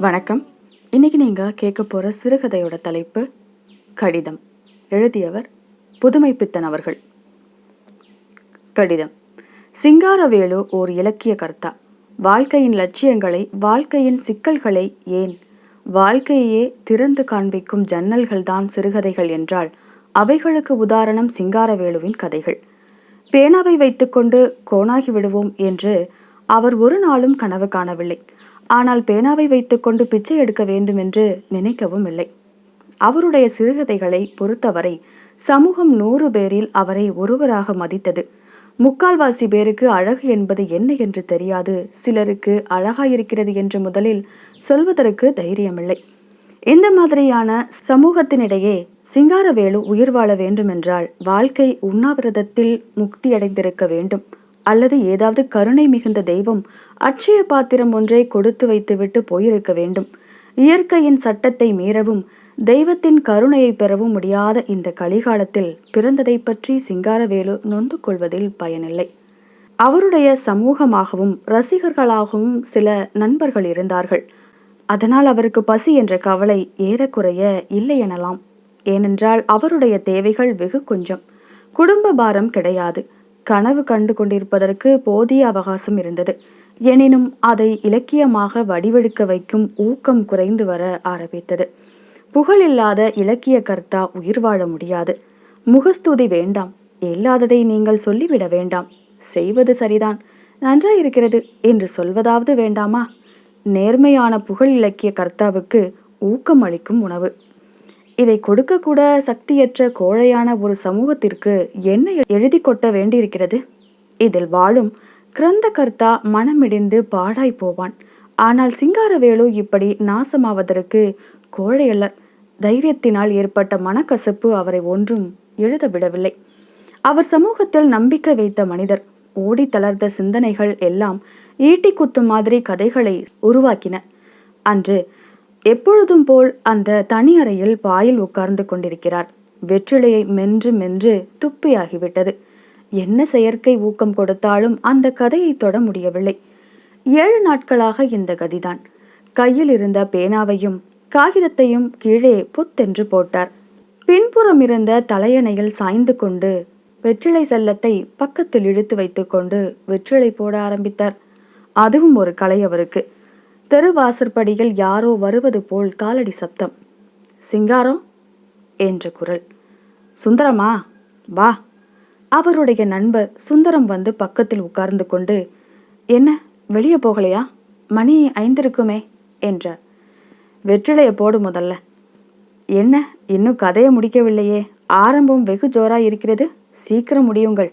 வணக்கம். இன்னைக்கு நீங்கள் கேட்க போகிற சிறுகதையோட தலைப்பு கடிதம். எழுதியவர் புதுமை பித்தன் அவர்கள். கடிதம். சிங்காரவேலு ஓர் இலக்கிய கர்த்தா. வாழ்க்கையின் லட்சியங்களை வாழ்க்கையின் சிக்கல்களை ஏன் வாழ்க்கையே திறந்து காண்பிக்கும் ஜன்னல்கள்தான் சிறுகதைகள் என்றால் அவைகளுக்கு உதாரணம் சிங்காரவேலுவின் கதைகள். பேனாவை வைத்துக்கொண்டு கோணாகி விடுவோம் என்று அவர் ஒரு நாளும் கனவு காணவில்லை. ஆனால் பேனாவை வைத்துக்கொண்டு பிச்சை எடுக்க வேண்டும் என்று நினைக்கவும் இல்லை. அவருடைய சிறுகதைகளை பொறுத்தவரை சமூகம் நூறு பேரில் அவரை ஒருவராக மதித்தது. முக்கால்வாசி பேருக்கு அழகு என்பது என்ன என்று தெரியாது. சிலருக்கு அழகாயிருக்கிறது என்று முதலில் சொல்வதற்கு தைரியமில்லை. இந்த மாதிரியான சமூகத்தினிடையே சிங்காரவேலு உயிர் வாழ வேண்டுமென்றால் வாழ்க்கை உண்ணாவிரதத்தில் முக்தியடைந்திருக்க வேண்டும். அல்லது ஏதாவது கருணை மிகுந்த தெய்வம் அட்சய பாத்திரம் ஒன்றை கொடுத்து வைத்துவிட்டு போயிருக்க வேண்டும். இயற்கையின் சட்டத்தை மீறவும் தெய்வத்தின் கருணையை பெறவும் முடியாத இந்த கலிகாலத்தில் பிறந்ததை பற்றி சிங்காரவேலு நொந்து கொள்வதில் பயனில்லை. அவருடைய சமூகமாகவும் ரசிகர்களாகவும் சில நண்பர்கள் இருந்தார்கள். அதனால் அவருக்கு பசி என்ற கவலை ஏறக்குறைய இல்லை எனலாம். ஏனென்றால் அவருடைய தேவைகள் வெகு கொஞ்சம். குடும்ப பாரம் கிடையாது. கனவு கண்டு கொண்டிருப்பதற்கு போதிய அவகாசம் இருந்தது. எனினும் அதை இலக்கியமாக வடிவெடுக்க வைக்கும் ஊக்கம் குறைந்து வர ஆரம்பித்தது. புகழில்லாத இலக்கிய கர்த்தா உயிர் வாழ முடியாது. முகஸ்துதி வேண்டாம். இல்லாததை நீங்கள் சொல்லிவிட வேண்டாம். செய்வது சரிதான். நன்றாயிருக்கிறது என்று சொல்வதாவது வேண்டாமா? நேர்மையான புகழ் இலக்கிய கர்த்தாவுக்கு ஊக்கம் அளிக்கும் உணவு. இதை கொடுக்கக்கூட சக்தியற்ற கோழையான ஒரு சமூகத்திற்கு என்ன எழுதி கொட்ட வேண்டியிருக்கிறது? இதில் வாழும் கிரந்த கர்த்தா மனமிடிந்து பாடாய் போவான். ஆனால் சிங்காரவேலு இப்படி நாசமாவதற்கு கோழையல்லர். தைரியத்தினால் ஏற்பட்ட மனக்கசப்பு அவரை ஒன்றும் எழுத விடவில்லை அவர் சமூகத்தில் நம்பிக்கை வைத்த மனிதர் ஓடி தளர்ந்த சிந்தனைகள் எல்லாம் ஈட்டி குத்து மாதிரி கதைகளை உருவாக்கின. அன்று எப்பொழுதும் போல் அந்த தனி அறையில் பாயில் உட்கார்ந்து கொண்டிருக்கிறார். வெற்றிலையை மென்று மென்று துப்பியாகிவிட்டது. என்ன செயற்கை ஊக்கம் கொடுத்தாலும் அந்த கதையை தொட முடியவில்லை. ஏழு நாட்களாக இந்த கதிதான். கையில் இருந்த பேனாவையும் காகிதத்தையும் கீழே புத்தென்று போட்டார். பின்புறம் இருந்த தலையணையில் சாய்ந்து கொண்டு வெற்றிலை செல்லத்தை பக்கத்தில் இழுத்து வைத்துக்கொண்டு வெற்றிலை போட ஆரம்பித்தார். அதுவும் ஒரு கலை அவருக்கு. தெருவாசற்படியில் யாரோ வருவது போல் காலடி சப்தம். சிங்காரம் என்ற குரல். சுந்தரமா? வா. அவருடைய நண்பர் சுந்தரம் வந்து பக்கத்தில் உட்கார்ந்து கொண்டு என்ன வெளியே போகலையா? மணி ஐந்திருக்குமே என்றார். வெற்றிலையை போடு முதல்ல. என்ன இன்னும் கதையை முடிக்கவில்லையே? ஆரம்பம் வெகு ஜோராக இருக்கிறது. சீக்கிரம் முடியுங்கள்.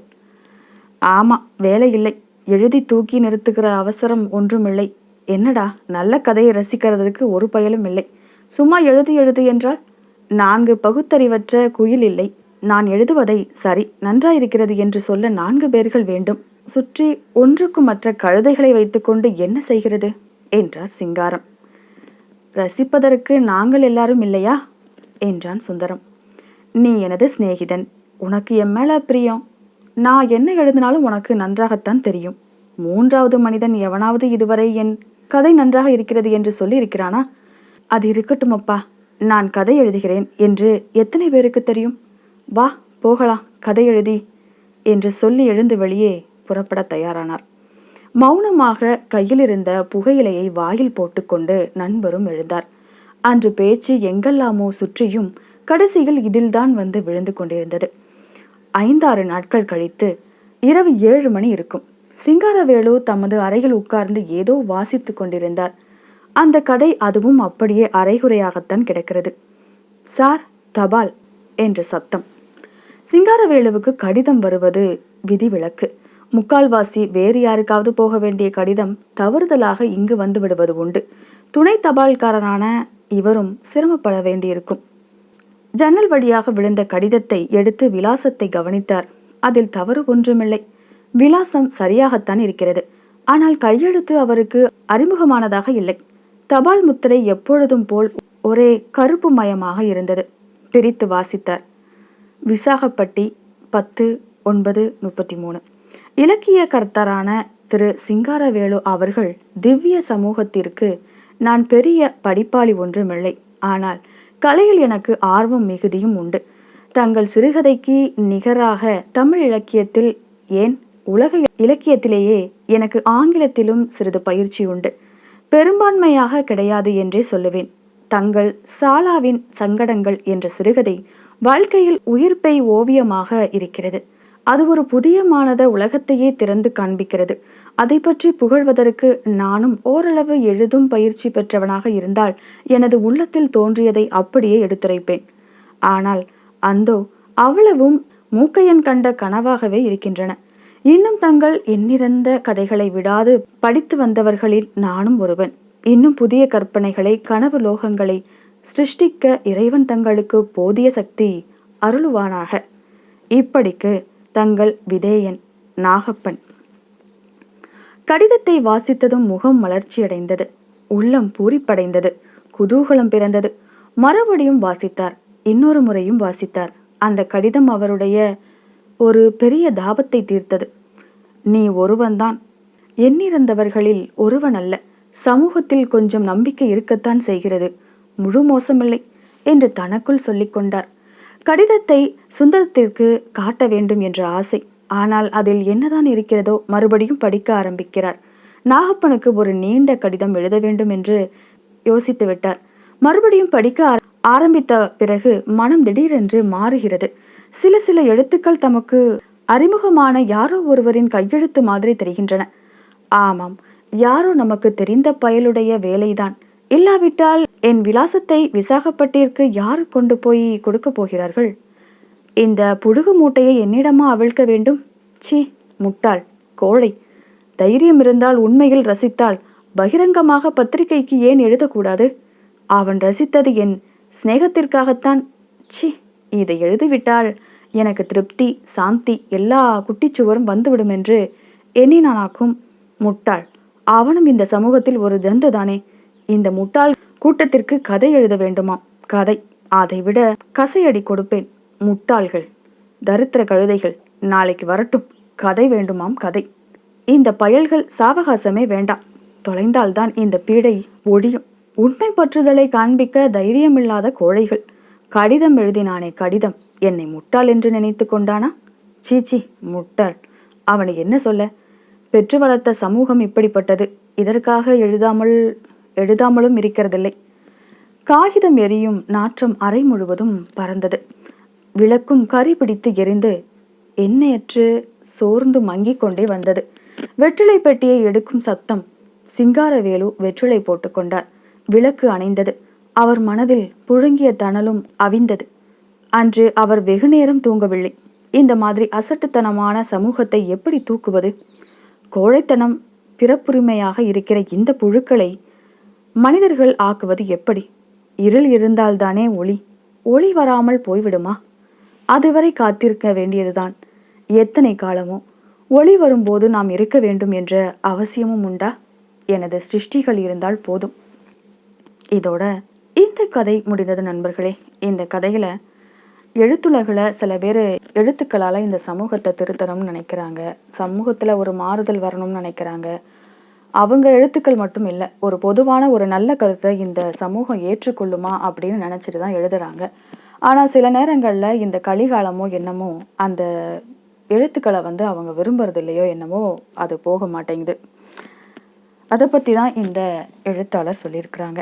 ஆமாம் வேலை இல்லை. எழுதி தூக்கி நிறுத்துகிற அவசரம் ஒன்றுமில்லை. என்னடா நல்ல கதையை ரசிக்கிறதுக்கு ஒரு பயலும் இல்லை. சும்மா எழுது எழுது என்றால் நான்கு பகுத்தறிவற்ற குயில் இல்லை. நான் எழுதுவதை சரி நன்றாயிருக்கிறது என்று சொல்ல நான்கு பேர்கள் வேண்டும். சுற்றி ஒன்றுக்கு மற்ற கழுதைகளை வைத்துக்கொண்டு என்ன செய்கிறது? என்றார் சிங்காரம். ரசிப்பதற்கு நாங்கள் எல்லாரும் இல்லையா? என்றான் சுந்தரம். நீ எனது சிநேகிதன். உனக்கு என் மேலே பிரியம். நான் என்ன எழுதினாலும் உனக்கு நன்றாகத்தான் தெரியும். மூன்றாவது மனிதன் எவனாவது இதுவரை என் கதை நன்றாக இருக்கிறது என்று சொல்லி இருக்கிறானா அது இருக்கட்டும் அப்பா. நான் கதை எழுதுகிறேன் என்று எத்தனை பேருக்கு தெரியும்? வா போகலாம் கதை எழுதி என்று சொல்லி எழுந்து வெளியே புறப்பட தயாரானார். மௌனமாக கையில் இருந்த புகையிலையை வாயில் போட்டுக்கொண்டு நண்பரும் எழுந்தார். அன்று பேச்சு எங்கெல்லாமோ சுற்றியும் கடைசியில் இதில்தான் வந்து விழுந்து கொண்டிருந்தது. ஐந்தாறு நாட்கள் கழித்து இரவு ஏழு மணி இருக்கும். சிங்காரவேலு தமது அறையில் உட்கார்ந்து ஏதோ வாசித்து கொண்டிருந்தார். அந்த கதை அதுவும் அப்படியே அரைகுறையாகத்தான் கிடக்கிறது. சார் தபால் என்ற சத்தம். சிங்காரவேலுவுக்கு கடிதம் வருவது விதிவிலக்கு. முக்கால்வாசி வேறு யாருக்காவது போக வேண்டிய கடிதம் தவறுதலாக இங்கு வந்து விடுவது உண்டு. துணை தபால்காரனான இவரும் சிரமப்பட வேண்டியிருக்கும். ஜன்னல் வழியாக விழுந்த கடிதத்தை எடுத்து விலாசத்தை கவனித்தார். அதில் தவறு ஒன்றுமில்லை. விலாசம் சரியாகத்தான் இருக்கிறது. ஆனால் கையெழுத்து அவருக்கு அறிமுகமானதாக இல்லை. தபால் முத்திரை எப்பொழுதும் போல் ஒரே கருப்பு மயமாக இருந்தது. பிரித்து வாசித்தார். விசாகப்பட்டி பத்து ஒன்பது முப்பத்தி மூணு இலக்கிய கர்த்தரான திரு சிங்காரவேலு அவர்கள் திவ்ய சமூகத்திற்கு நான் பெரிய படிப்பாளி ஒன்றுமில்லை. ஆனால் கலையில் எனக்கு ஆர்வம் மிகுதியும் உண்டு. தங்கள் சிறுகதைக்கு நிகராக தமிழ் இலக்கியத்தில் ஏன் உலக இலக்கியத்திலேயே எனக்கு ஆங்கிலத்திலும் சிறிது பயிற்சி உண்டு. பெரும்பான்மையாக கிடையாது என்றே சொல்லுவேன். தங்கள் சாலாவின் சங்கடங்கள் என்ற சிறுகதை வாழ்க்கையில் உயிர்ப்பை ஓவியமாக இருக்கிறது. அது ஒரு புதிய மானத உலகத்தையே திறந்து காண்பிக்கிறது. அதை பற்றி புகழ்வதற்கு நானும் ஓரளவு எழுதும் பயிற்சி பெற்றவனாக இருந்தால் எனது உள்ளத்தில் தோன்றியதை அப்படியே எடுத்துரைப்பேன். ஆனால் அந்தோ அவ்வளவும் மூக்கையன் கண்ட கனவாகவே இருக்கின்றன. இன்னும் தங்கள் எண்ணிறந்த கதைகளை விடாது படித்து வந்தவர்களில் நானும் ஒருவன். இன்னும் புதிய கற்பனைகளை கனவு லோகங்களை சிருஷ்டிக்க இறைவன் தங்களுக்கு போதிய சக்தி அருளுவானாக. இப்படிக்கு தங்கள் விதேயன் நாகப்பன். கடிதத்தை வாசித்ததும் முகம் மலர்ச்சியடைந்தது. உள்ளம் பூரிப்படைந்தது. குதூகலம் பிறந்தது. மறுபடியும் வாசித்தார். இன்னொரு முறையும் வாசித்தார். அந்த கடிதம் அவருடைய ஒரு பெரிய தாபத்தை தீர்த்தது. நீ ஒருவன்தான். எண்ணிறந்தவர்களில் ஒருவன் அல்ல சமூகத்தில் கொஞ்சம் நம்பிக்கை இருக்கத்தான் செய்கிறது. முழு மோசமில்லை என்று தனக்குள் சொல்லிக்கொண்டார் கடிதத்தை சுந்தரத்திற்கு காட்ட வேண்டும் என்ற ஆசை. ஆனால் அதில் என்னதான் இருக்கிறதோ மறுபடியும் படிக்க ஆரம்பிக்கிறார். நாகப்பனுக்கு ஒரு நீண்ட கடிதம் எழுத வேண்டும் என்று யோசித்து விட்டார். மறுபடியும் படிக்க ஆரம்பித்த பிறகு மனம் திடீரென்று மாறுகிறது. சில சில எழுத்துக்கள் தமக்கு அறிமுகமான யாரோ ஒருவரின் கையெழுத்து மாதிரி தெரிகின்றன. ஆமாம் யாரோ நமக்கு தெரிந்த பயலுடைய வேலைதான். இல்லாவிட்டால் என் விலாசத்தை விசாகப்பட்டிற்கு யார் கொண்டு போய் கொடுக்க போகிறார்கள்? இந்த புழுகு மூட்டையை என்னிடமா அவிழ்க்க வேண்டும்? சி முட்டாள் கோழை. தைரியம் இருந்தால் உண்மையில் ரசித்தால் பகிரங்கமாக பத்திரிகைக்கு ஏன் எழுதக்கூடாது? அவன் ரசித்தது என் சிநேகத்திற்காகத்தான். சி இதை எழுதிவிட்டால் எனக்கு திருப்தி சாந்தி எல்லா குட்டிச்சுவரும் வந்துவிடும் என்று எண்ணினானாக்கும் முட்டாள். அவனும் இந்த சமூகத்தில் ஒரு ஜந்து தானே இந்த முட்டாள் கூட்டத்திற்கு கதை எழுத வேண்டுமாம். கதை. அதை விட கசையடி கொடுப்பேன் முட்டாள்கள். தரித்திர கழுதைகள். நாளைக்கு வரட்டும். கதை வேண்டுமாம் கதை. இந்த பயல்கள் சாவகாசமே வேண்டாம். தொலைந்தால்தான் இந்த பீடை ஒடியும் உண்மை பற்றுதலை காண்பிக்க தைரியமில்லாத கோழைகள். கடிதம் எழுதினானே கடிதம். என்னை முட்டாள் என்று நினைத்து கொண்டானா? சீச்சி முட்டாள். அவனை என்ன சொல்ல? பெற்று வளர்த்த சமூகம் இப்படிப்பட்டது. இதற்காக எழுதாமல் எழுதாமலும் இருக்கிறதில்லை. காகிதம் எரியும் நாற்றம் அறை முழுவதும் பறந்தது. விளக்கும் கறி பிடித்து எரிந்து எண்ணெயற்று சோர்ந்து மங்கிக் கொண்டே வந்தது. வெற்றிலை பெட்டியை எடுக்கும் சத்தம். சிங்காரவேலு வெற்றிலை போட்டுக்கொண்டார் விளக்கு அணைந்தது. அவர் மனதில் புழுங்கிய தணலும் அவிந்தது. அன்று அவர் வெகுநேரம் தூங்கவில்லை. இந்த மாதிரி அசட்டுத்தனமான சமூகத்தை எப்படி தூக்குவது? கோழைத்தனம் பிறப்புரிமையாக இருக்கிற இந்த புழுக்களை மனிதர்கள் ஆக்குவது எப்படி? இருள் இருந்தால்தானே ஒளி? ஒளி வராமல் போய்விடுமா? அதுவரை காத்திருக்க வேண்டியதுதான். எத்தனை காலமோ? ஒளி வரும்போது நாம் இருக்க வேண்டும் என்ற அவசியமும் உண்டா? எனது சிருஷ்டிகள் இருந்தால் போதும். இதோட இந்த கதை முடிந்தது நண்பர்களே. இந்த கதையில் எழுத்துலகில் சில பேர் எழுத்துக்களால் இந்த சமூகத்தை திருத்தணும்னு நினைக்கிறாங்க. சமூகத்தில் ஒரு மாறுதல் வரணும்னு நினைக்கிறாங்க. அவங்க எழுத்துக்கள் மட்டும் இல்லை ஒரு பொதுவான ஒரு நல்ல கருத்தை இந்த சமூகம் ஏற்றுக்கொள்ளுமா அப்படின்னு நினச்சிட்டு தான் எழுதுகிறாங்க ஆனால் சில நேரங்களில் இந்த கலிகாலமோ என்னமோ அந்த எழுத்துக்களை வந்து அவங்க விரும்புறது இல்லையோ என்னமோ அது போக மாட்டேங்குது. அதை பற்றி தான் இந்த எழுத்தாளர் சொல்லியிருக்கிறாங்க.